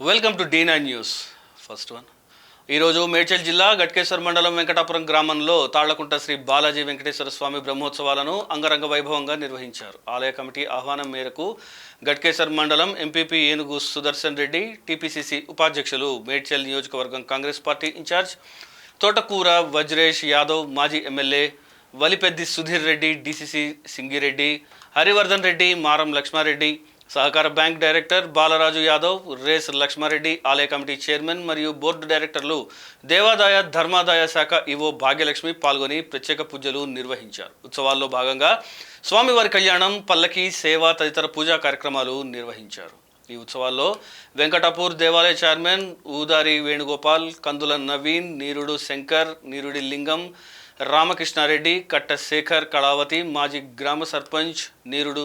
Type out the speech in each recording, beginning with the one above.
Welcome to Deena news first one ఈరోజు మేడ్చల్ జిల్లా గట్కేశ్వర్ మండలం వెంకటాపురం గ్రామంలో తాళ్ళకుంట శ్రీ బాలాజీ వెంకటేశ్వర స్వామి బ్రహ్మోత్సవాలను అంగరంగ వైభవంగా నిర్వహించారు. ఆలయ కమిటీ ఆహ్వానం మేరకు గట్కేశ్వర్ మండలం ఎంపీపీ ఏనుగు సుదర్శన్ రెడ్డి టీపీసీసీ ఉపాధ్యక్షులు మేడ్చల్ నియోజకవర్గం కాంగ్రెస్ పార్టీ ఇన్ఛార్జ్ తోటకూర వజ్రేష్ యాదవ్ మాజీ ఎమ్మెల్యే వలిపెద్ది సుధీర్ రెడ్డి డీసీసీ సింగిరెడ్డి హరివర్ధన్ రెడ్డి మారం లక్ష్మారెడ్డి సహకార బ్యాంక్ డైరెక్టర్ బాలరాజు యాదవ్ రేస్ లక్ష్మారెడ్డి ఆలయ కమిటీ చైర్మన్ మరియు బోర్డు డైరెక్టర్లు దేవాదాయ ధర్మాదాయ శాఖ ఈవో భాగ్యలక్ష్మి పాల్గొని ప్రత్యేక పూజలు నిర్వహించారు. ఉత్సవాల్లో భాగంగా స్వామివారి కళ్యాణం పల్లకి సేవ తదితర పూజా కార్యక్రమాలు నిర్వహించారు. ఈ ఉత్సవాల్లో వెంకటాపూర్ దేవాలయ చైర్మన్ ఊదారి వేణుగోపాల్ కందుల నవీన్ నీరుడు శంకర్ నీరుడి లింగం రామకృష్ణారెడ్డి కట్ట శేఖర్ కళావతి మాజీ గ్రామ సర్పంచ్ నీరుడు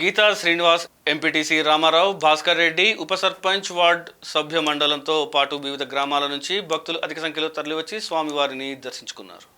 గీతా శ్రీనివాస్ ఎంపీటీసీ రామారావు భాస్కర్ రెడ్డి ఉప సర్పంచ్ వార్డ్ సభ్య మండలంతో పాటు వివిధ గ్రామాల నుంచి భక్తులు అధిక సంఖ్యలో తరలివచ్చి స్వామివారిని దర్శించుకున్నారు.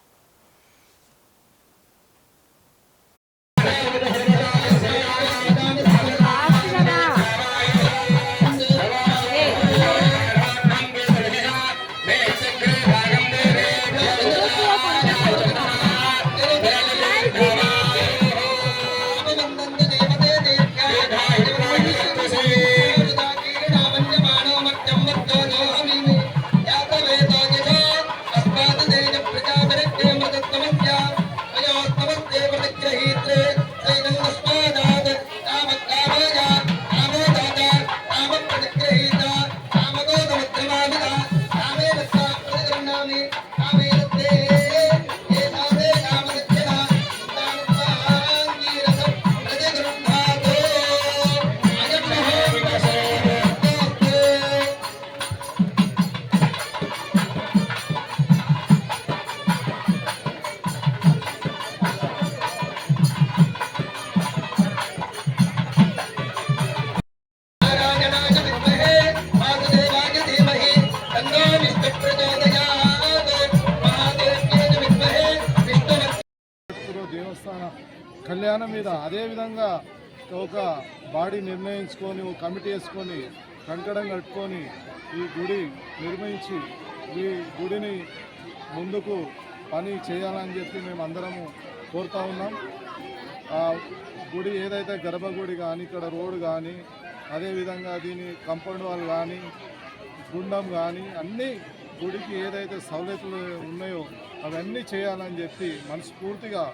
కళ్యాణం మీద అదేవిధంగా ఒక బాడీ నిర్ణయించుకొని ఒక కమిటీ వేసుకొని కంకణం కట్టుకొని ఈ గుడి నిర్మించి ఈ గుడిని ముందుకు పని చేయాలని చెప్పి మేము అందరము కోరుతా ఉన్నాం. ఆ గుడి ఏదైతే గర్భగుడి కానీ ఇక్కడ రోడ్డు కానీ అదేవిధంగా దీని కంపౌండ్ వాళ్ళు కానీ గుండం కానీ అన్నీ గుడికి ఏదైతే సౌలతులు ఉన్నాయో అవన్నీ చేయాలని చెప్పి మనస్ఫూర్తిగా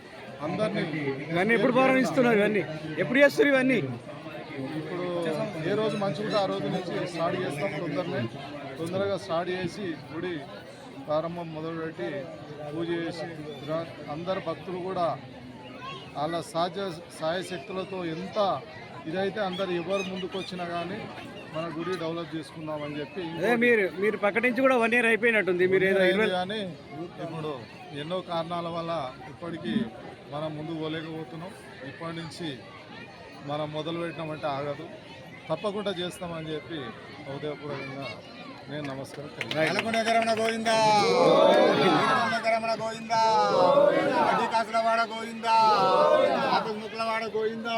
ఇవన్నీ ఎప్పుడు ప్రారంభిస్తున్నారు ఇవన్నీ? ఎప్పుడు చేస్తారు ఇవన్నీ? ఇప్పుడు ఏ రోజు మంచిగా ఆ రోజు నుంచి స్టార్ట్ చేస్తాం తొందరనే. తొందరగా స్టార్ట్ చేసి గుడి ప్రారంభం మొదలుపెట్టి పూజ చేసి అందరు భక్తులు కూడా వాళ్ళ సహజ సాయశక్తులతో ఎంత ఇదైతే అందరు ఎవరు ముందుకు వచ్చినా కానీ మన గుడి డెవలప్ చేసుకుందామని చెప్పి మీరు మీరు ప్రకటించి కూడా వన్ ఇయర్ అయిపోయినట్టుంది. మీరు కానీ ఇప్పుడు ఎన్నో కారణాల వల్ల ఇప్పటికీ మనం ముందుకు పోలేకపోతున్నాం. ఇప్పటి నుంచి మనం మొదలు పెట్టినామంటే ఆగదు. తప్పకుండా చేస్తామని చెప్పి హృదయపూర్వకంగా నేను నమస్కారం తెలియజేస్తున్నాను. నల్గొండ గోవిందా. గోవిందా. గోవిందా. ముక్కలవాడ గోవిందా.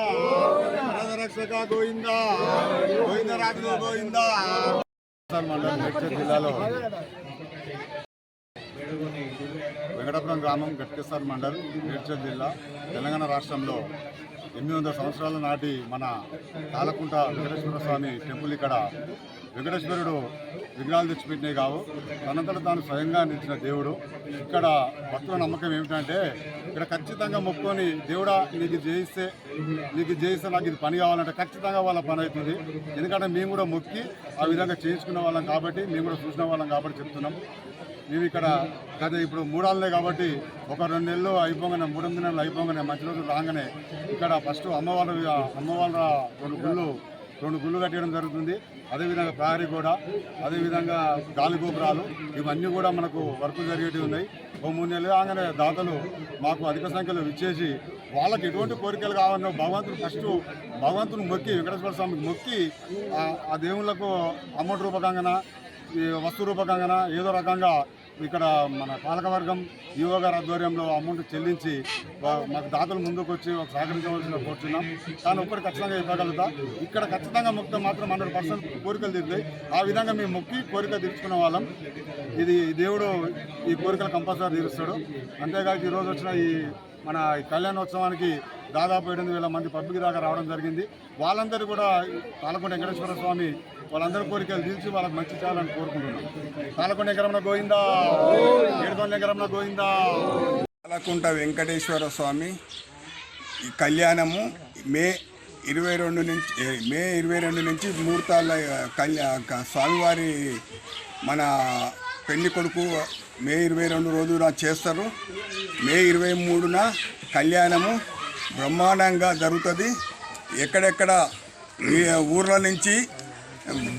రక్షక గోవిందా. గోవింద రాజు గోవిందా. మండలం మేడ్చల్ జిల్లాలో వెంకటాపురం గ్రామం గట్కేశ్వర్ మండల్ మేడ్చల్ జిల్లా తెలంగాణ రాష్ట్రంలో ఎనిమిది వందల సంవత్సరాల నాటి మన తాలకుంట వెంకటేశ్వర స్వామి టెంపుల్ ఇక్కడ వెంకటేశ్వరుడు విగ్రహాలు తెచ్చిపెట్టినవి కావు. తనంతట తాను స్వయంగా నిలిచిన దేవుడు. ఇక్కడ భక్తుల నమ్మకం ఏమిటంటే ఇక్కడ ఖచ్చితంగా మొక్కుకొని దేవుడా నీకు జయిస్తే నీకు జయిస్తే నాకు ఇది పని కావాలంటే ఖచ్చితంగా వాళ్ళ పని అవుతుంది. ఎందుకంటే మేము కూడా మొక్కి ఆ విధంగా చేయించుకున్న వాళ్ళం కాబట్టి మేము కూడా చూసిన వాళ్ళం కాబట్టి చెప్తున్నాం. మేము ఇక్కడ గత ఇప్పుడు మూడాళ్ళే కాబట్టి ఒక రెండు నెలలు అయిపోగానే మూడు ఎనిమిది నెలలు అయిపోగానే మంచి రోజులు రాగానే ఇక్కడ ఫస్ట్ అమ్మవారి అమ్మవాళ్ళ రెండు గుళ్ళు రెండు గుళ్ళు కట్టడం జరుగుతుంది. అదేవిధంగా ప్రహరీ కూడా అదేవిధంగా గాలి గోపురాలు ఇవన్నీ కూడా మనకు వర్క్ జరిగేటివి ఉన్నాయి. ఓ మూడు నెలలు కాగానే దాతలు మాకు అధిక సంఖ్యలో ఇచ్చేసి వాళ్ళకి ఎటువంటి కోరికలు కావాలన్నా భగవంతుడు ఫస్ట్ భగవంతుని మొక్కి వెంకటేశ్వర స్వామికి మొక్కి ఆ- దేవుళ్ళకు అమౌంట్ రూపకంగా ఈ వస్తు రూపకంగా ఏదో రకంగా ఇక్కడ మన పాలకవర్గం ఈవో గారి ఆధ్వర్యంలో అమౌంట్ చెల్లించి మాకు దాతలు ముందుకు వచ్చి ఒక సహకరించవలసిన కోరుతున్నాం కానీ ఒక్కటి ఖచ్చితంగా ఇవ్వగలుగుతా ఇక్కడ ఖచ్చితంగా మొక్కితే మాత్రం హండ్రెడ్ పర్సెంట్ కోరికలు తీరుతాయి. ఆ విధంగా మేము మొక్కి కోరిక తీర్చుకున్న వాళ్ళం. ఇది దేవుడు ఈ కోరికలు కంపల్సరీ తీరుస్తాడు. అంతేకాక ఈరోజు వచ్చిన ఈ మన ఈ కళ్యాణోత్సవానికి దాదాపు ఎనిమిది వేల మంది పబ్లిక్ దాకా రావడం జరిగింది. వాళ్ళందరూ కూడా పాలకొండ వెంకటేశ్వర స్వామి వాళ్ళందరి కోరికలు తీర్చి వాళ్ళకి మంచి చేయాలని కోరుకుంటున్నాం. పాలకొండ ఎకరంలో గోయిందా ఏడుకొండ ఎకరంలో గోయిందా పాలకుంట వెంకటేశ్వర స్వామి ఈ కళ్యాణము మే ఇరవై రెండు నుంచి మే ఇరవై రెండు నుంచి ముహూర్తాల కళ్యా స్వామివారి మన పెళ్ళి కొడుకు మే ఇరవై రెండు రోజున చేస్తారు. మే ఇరవై మూడున కళ్యాణము బ్రహ్మాండంగా జరుగుతుంది. ఎక్కడెక్కడ ఈ ఊర్ల నుంచి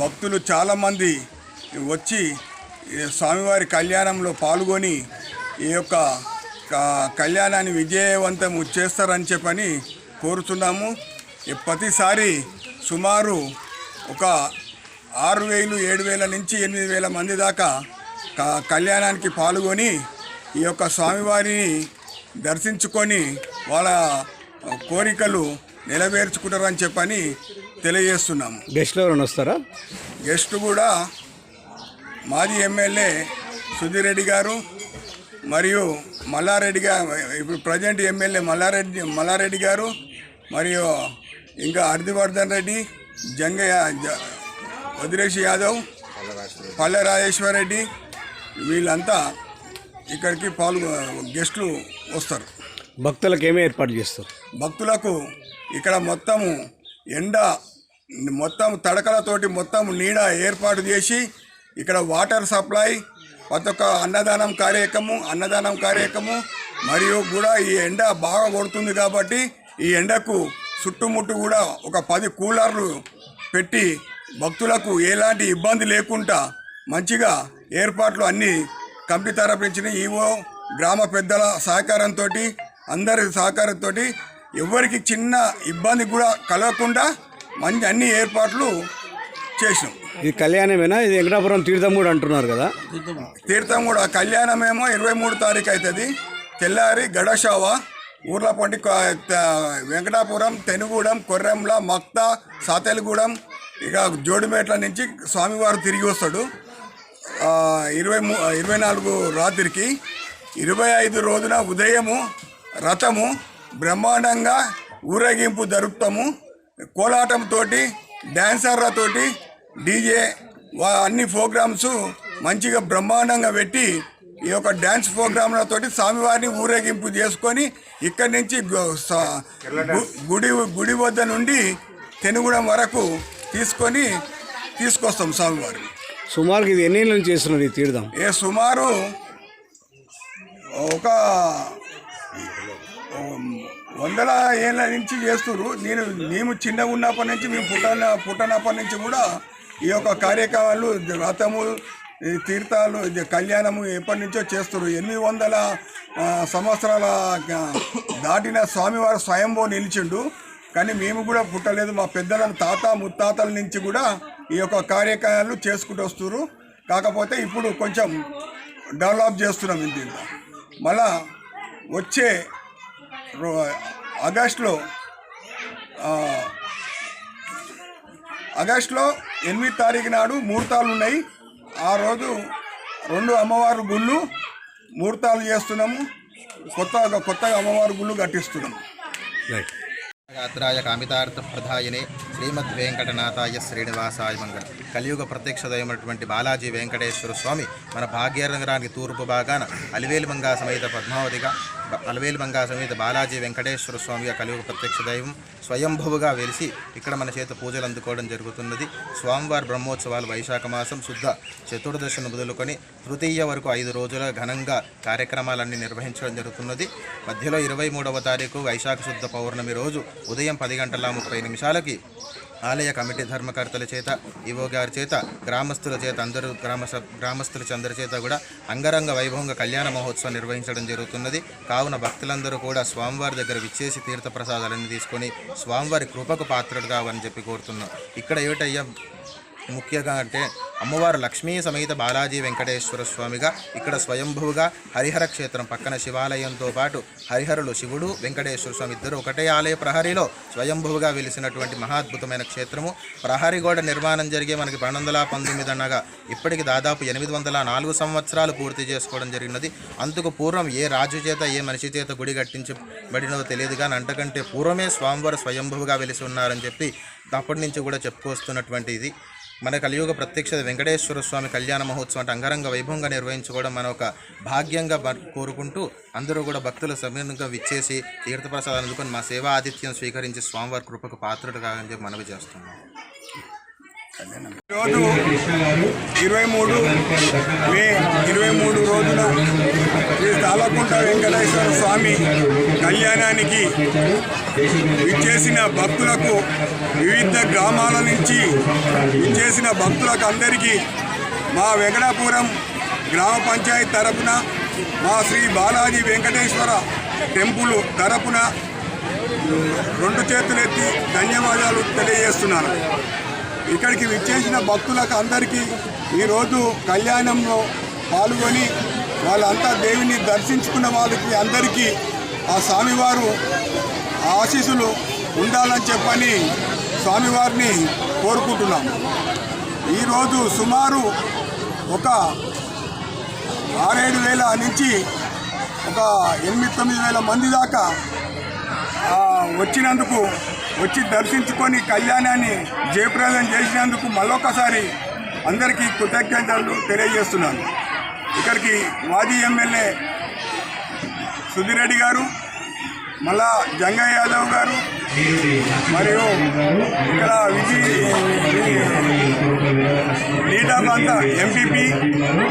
భక్తులు చాలామంది వచ్చి స్వామివారి కళ్యాణంలో పాల్గొని ఈ యొక్క కళ్యాణాన్ని విజయవంతం చేస్తారని చెప్పని కోరుతున్నాము. ఈ ప్రతిసారి సుమారు ఒక ఆరు వేలు ఏడు వేల నుంచి ఎనిమిది వేల మంది దాకా కళ్యాణానికి పాల్గొని ఈ యొక్క స్వామివారిని దర్శించుకొని వాళ్ళ కోరికలు నెరవేర్చుకుంటారని చెప్పని తెలియజేస్తున్నాము. గెస్ట్లు ఎవరైనా వస్తారా? గెస్ట్ కూడా మాజీ ఎమ్మెల్యే సుధీర్ రెడ్డి గారు మరియు మల్లారెడ్డి గారు ఇప్పుడు ప్రజెంట్ ఎమ్మెల్యే మల్లారెడ్డి మల్లారెడ్డి గారు మరియు ఇంకా హర్దివర్ధన్ రెడ్డి జంగయ్య వదిలేష్ యాదవ్ పల్లె రాజేశ్వర్ రెడ్డి వీళ్ళంతా ఇక్కడికి పాల్గొ గెస్టులు వస్తారు. భక్తులకు ఏమీ ఏర్పాటు చేస్తారు? భక్తులకు ఇక్కడ మొత్తము ఎండ మొత్తం తడకలతోటి మొత్తం నీడ ఏర్పాటు చేసి ఇక్కడ వాటర్ సప్లై ప్రతి ఒక్క అన్నదానం కార్యక్రమం అన్నదానం కార్యక్రమం మరియు కూడా ఈ ఎండ బాగా కొడుతుంది కాబట్టి ఈ ఎండకు చుట్టుముట్టు కూడా ఒక పది కూలర్లు పెట్టి భక్తులకు ఎలాంటి ఇబ్బంది లేకుండా మంచిగా ఏర్పాట్లు అన్నీ కమిటీ తరపించిన ఈవో గ్రామ పెద్దల సహకారంతో అందరి సహకారంతో ఎవరికి చిన్న ఇబ్బంది కూడా కలగకుండా మంచి అన్ని ఏర్పాట్లు చేసినాం. ఇది కళ్యాణమేనా? ఇది వెంకటాపురం తీర్థం కూడా అంటున్నారు కదా. తీర్థం కూడా కళ్యాణం ఏమో ఇరవై మూడు తారీఖు అవుతుంది తెల్లారి గడశావ ఊర్ల పంటి వెంకటాపురం తెనుగూడెం కొర్రెంల మక్త సాతెలగూడెం ఇక జోడిమేట్ల నుంచి స్వామివారు తిరిగి వస్తాడు. ఇరవై మూ ఇరవై నాలుగు రాత్రికి ఇరవై ఐదు రోజున ఉదయము రథము బ్రహ్మాండంగా ఊరేగింపు జరుపుతాము. కోలాటంతో డ్యాన్సర్లతోటి డీజే వా అన్ని ప్రోగ్రామ్స్ మంచిగా బ్రహ్మాండంగా పెట్టి ఈ యొక్క డ్యాన్స్ ప్రోగ్రాంలతో స్వామివారిని ఊరేగింపు చేసుకొని ఇక్కడి నుంచి గుడి గుడి వద్ద నుండి తెనుగుడం వరకు తీసుకొని తీసుకొస్తాం స్వామివారిని. సుమారు ఇది ఎన్ని ఏళ్ళ నుంచి చేస్తున్నారు ఇది తీర్థం? ఏ సుమారు ఒక వందల ఏళ్ళ నుంచి చేస్తున్నారు నేను మేము చిన్నగా ఉన్నప్పటి నుంచి మేము పుట్టన పుట్టనప్పటి నుంచి కూడా ఈ యొక్క కార్యక్రమాలు రథము ఈ తీర్థాలు కళ్యాణము ఎప్పటి నుంచో చేస్తారు ఎనిమిది వందల సంవత్సరాల దాటిన స్వామివారు స్వయంభో నిలిచిండు. కానీ మేము కూడా పుట్టలేదు. మా పెద్దల తాత ముత్తాతల నుంచి కూడా ఈ యొక్క కార్యక్రమాలు చేసుకుంటూ వస్తున్నారు కాకపోతే ఇప్పుడు కొంచెం డెవలప్ చేస్తున్నాం ఇంత మళ్ళా వచ్చే ఆగస్టులో ఆగస్టులో ఎనిమిది తారీఖు నాడు ముహూర్తాలు ఉన్నాయి. ఆ రోజు రెండు అమ్మవారి గుళ్ళు ముహూర్తాలు చేస్తున్నాము. కొత్తగా కొత్తగా అమ్మవారి గుళ్ళు కట్టిస్తున్నాము. రైట్ యాత్రాయ కామితార్థప్రదాయనే శ్రీమద్ వెంకటనాథాయ శ్రీనివాసాయ మంగళ కలియుగ ప్రత్యక్షదయమైనటువంటి బాలాజీ వెంకటేశ్వర స్వామి మన భాగ్యరంగరానికి తూర్పు భాగాన అలివేలుమంగా సమేత పద్మావతిగా బ- అలివేలుమంగా సమేత బాలాజీ వెంకటేశ్వర స్వామిగా కలియుగ ప్రత్యక్ష దైవం స్వయంభువుగా వెలిసి ఇక్కడ మన చేత పూజలు అందుకోవడం జరుగుతున్నది. స్వామివారి బ్రహ్మోత్సవాలు వైశాఖ మాసం శుద్ధ చతుర్దశను మొదలుకొని తృతీయ వరకు ఐదు రోజుల ఘనంగా కార్యక్రమాలన్నీ నిర్వహించడం జరుగుతున్నది. మధ్యలో ఇరవై మూడవ తారీఖు వైశాఖ శుద్ధ పౌర్ణమి రోజు ఉదయం పది గంటల ముప్పై నిమిషాలకి ఆలయ కమిటీ ధర్మకర్తల చేత ఈవో గారి చేత గ్రామస్తుల చేత అందరూ గ్రామ గ్రామస్తుల అందరి చేత కూడా అంగరంగ వైభవంగా కళ్యాణ మహోత్సవం నిర్వహించడం జరుగుతున్నది. కావున భక్తులందరూ కూడా స్వామివారి దగ్గర విచ్చేసి తీర్థ ప్రసాదాలన్నీ తీసుకొని స్వామివారి కృపకు పాత్రుడు కావని చెప్పి కోరుతున్నాం. ఇక్కడ ఏమిటయ్యా? ముఖ్యంగా అంటే అమ్మవారు లక్ష్మీ సమేత బాలాజీ వెంకటేశ్వర స్వామిగా ఇక్కడ స్వయంభువుగా హరిహర క్షేత్రం పక్కన శివాలయంతో పాటు హరిహరులు శివుడు వెంకటేశ్వర స్వామి ఇద్దరు ఒకటే ఆలయ ప్రహరీలో స్వయంభువుగా వెలిసినటువంటి మహాద్భుతమైన క్షేత్రము. ప్రహరీ గోడ నిర్మాణం జరిగే మనకి పన్నెండు వందల పంతొమ్మిది అనగా ఇప్పటికి దాదాపు ఎనిమిది వందల నాలుగు సంవత్సరాలు పూర్తి చేసుకోవడం జరిగినది. అందుకు పూర్వం ఏ రాజు చేత ఏ మనిషి చేత గుడి కట్టించబడినదో తెలియదు కానీ అంతకంటే పూర్వమే స్వామివారు స్వయంభువుగా వెలిసి ఉన్నారని చెప్పి అప్పటి నుంచి కూడా చెప్పుకొస్తున్నటువంటి ఇది. మన కలియుగ ప్రత్యక్ష వెంకటేశ్వర స్వామి కళ్యాణ మహోత్సవం అంటే అంగరంగ వైభవంగా నిర్వహించుకోవడం మన ఒక భాగ్యంగా కోరుకుంటూ అందరూ కూడా భక్తులు సమీరంగా విచ్చేసి తీర్థప్రసాదాలు అందుకొని మా సేవా ఆతిథ్యం స్వీకరించి స్వామివారి కృపకు పాత్రుడు కాదని చెప్పి మనవి చేస్తున్నాం. రోజు ఇరవై మూడు మే ఇరవై మూడు రోజున శ్రీ తాళకుంట వెంకటేశ్వర స్వామి కళ్యాణానికి విచ్చేసిన భక్తులకు వివిధ గ్రామాల నుంచి విచ్చేసిన భక్తులకు అందరికీ మా వెంకటాపురం గ్రామ పంచాయతీ తరపున మా శ్రీ బాలాజీ వెంకటేశ్వర టెంపుల్ తరపున రెండు చేతులెత్తి ధన్యవాదాలు తెలియజేస్తున్నాను. ఇక్కడికి విచ్చేసిన భక్తులకు అందరికీ ఈరోజు కళ్యాణంలో పాల్గొని వాళ్ళంతా దేవుని దర్శించుకున్న వాళ్ళకి అందరికీ ఆ స్వామివారు ఆశీస్సులు ఉండాలని చెప్పని స్వామివారిని కోరుకుంటున్నాం. ఈరోజు సుమారు ఒక ఆరేడు వేల నుంచి ఒక ఎనిమిది తొమ్మిది వేల మంది దాకా వచ్చినందుకు వచ్చి దర్శించుకొని కళ్యాణాన్ని జయప్రదం చేసినందుకు మళ్ళొకసారి అందరికీ కృతజ్ఞతలు తెలియజేస్తున్నాను. ఇక్కడికి మాజీ ఎమ్మెల్యే సుధిరెడ్డి గారు మళ్ళా జంగయ్య యాదవ్ గారు మరియు ఇక్కడ విజయ్ లీడర్ అంతా ఎంపీపీ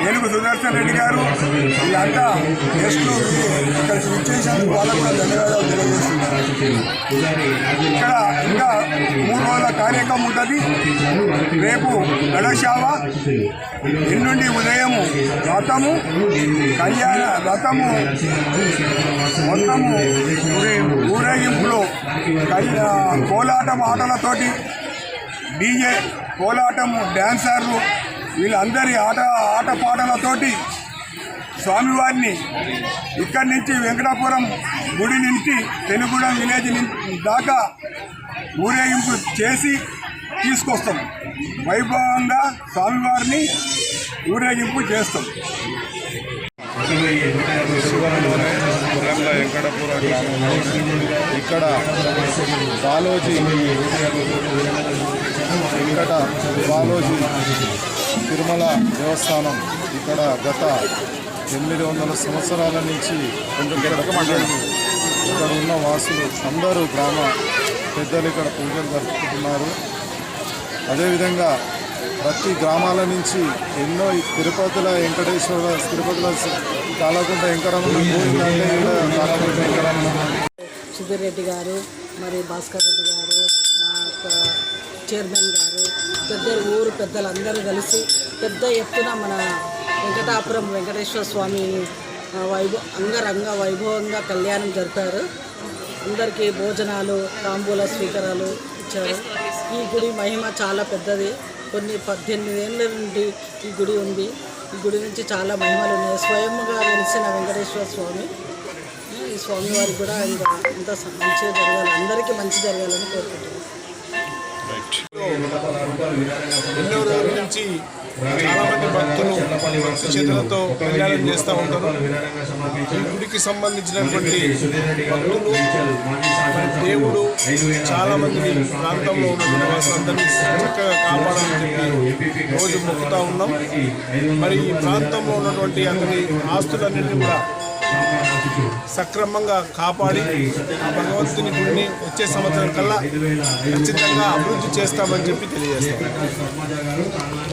ఏనుగు సుదర్శన్ రెడ్డి గారు వీళ్ళంతా గెస్టులు ఇక్కడ విచ్చేసినందుకు వాళ్ళకు కూడా ధన్యవాదాలు తెలియజేస్తున్నారు ఇక్కడ ఇంకా మూడు రోజుల కార్యక్రమం ఉంటుంది. రేపు గణశావ ఎల్లుండి ఉదయం రథము కళ్యాణ రథము మొత్తము ఊరేగింపులో కోలాటం ఆటలతోటి డీజే కోలాటము డ్యాన్సర్లు వీళ్ళందరి ఆట ఆటపాటలతోటి స్వామివారిని ఇక్కడి నుంచి వెంకటాపురం గుడి నుంచి తెలుగుడం విలేజ్ దాకా ఊరేగింపు చేసి తీసుకొస్తాం. వైభవంగా స్వామివారిని ఊరేగింపు చేస్తాం. వెంకటపుర గ్రామంలో ఇక్కడ బాలోజీ వెంకట బాలోజీ తిరుమల దేవస్థానం ఇక్కడ గత ఎనిమిది వందల సంవత్సరాల నుంచి ఇక్కడ పూజలు ఇక్కడ ఉన్న వాసులు అందరూ గ్రామ పెద్దలు ఇక్కడ పూజలు జరుపుకుంటున్నారు. అదేవిధంగా ప్రతి గ్రామాల నుంచి ఎన్నో తిరుపతిల వెంకటేశ్వర తిరుపతిల కాలకుండా వెంకరమణ సుధీర్ రెడ్డి గారు మరి భాస్కర్ రెడ్డి గారు మా యొక్క చైర్మన్ గారు పెద్ద ఊరు పెద్దలందరూ కలిసి పెద్ద ఎత్తున మన వెంకటాపురం వెంకటేశ్వర స్వామి వైభవ అంగరంగ వైభవంగా కళ్యాణం జరిపారు. అందరికీ భోజనాలు తాంబూల స్వీకారాలు ఇచ్చారు. ఈ గుడి మహిమ చాలా పెద్దది. కొన్ని పద్దెనిమిది ఏళ్ళ నుండి ఈ గుడి ఉంది. ఈ గుడి నుంచి చాలా మహిమలు ఉన్నాయి. స్వయంగా వెలిసిన వెంకటేశ్వర స్వామి. ఈ స్వామివారికి కూడా ఇంకా అంత మంచిగా జరగాలి. అందరికీ మంచి జరగాలని కోరుకుంటున్నాను నుంచి చాలా మంది భక్తులు భక్తి చేతులతో కళ్యాణం చేస్తూ ఉంటారు. ఈ గుడికి సంబంధించినటువంటి భక్తులు దేవుడు చాలా మంది ప్రాంతంలో ఉన్నటువంటి వాసులందరినీ చక్కగా కాపాడాలని చెప్పి రోజు మొక్కుతా ఉన్నాం. మరి ఈ ప్రాంతంలో ఉన్నటువంటి అందరి ఆస్తులన్నింటినీ కూడా సక్రమంగా కాపాడి ఆ భగవంతుని గుడిని వచ్చే సంవత్సరం కల్లా ఖచ్చితంగా అభివృద్ధి చేస్తామని చెప్పి తెలియజేస్తాం.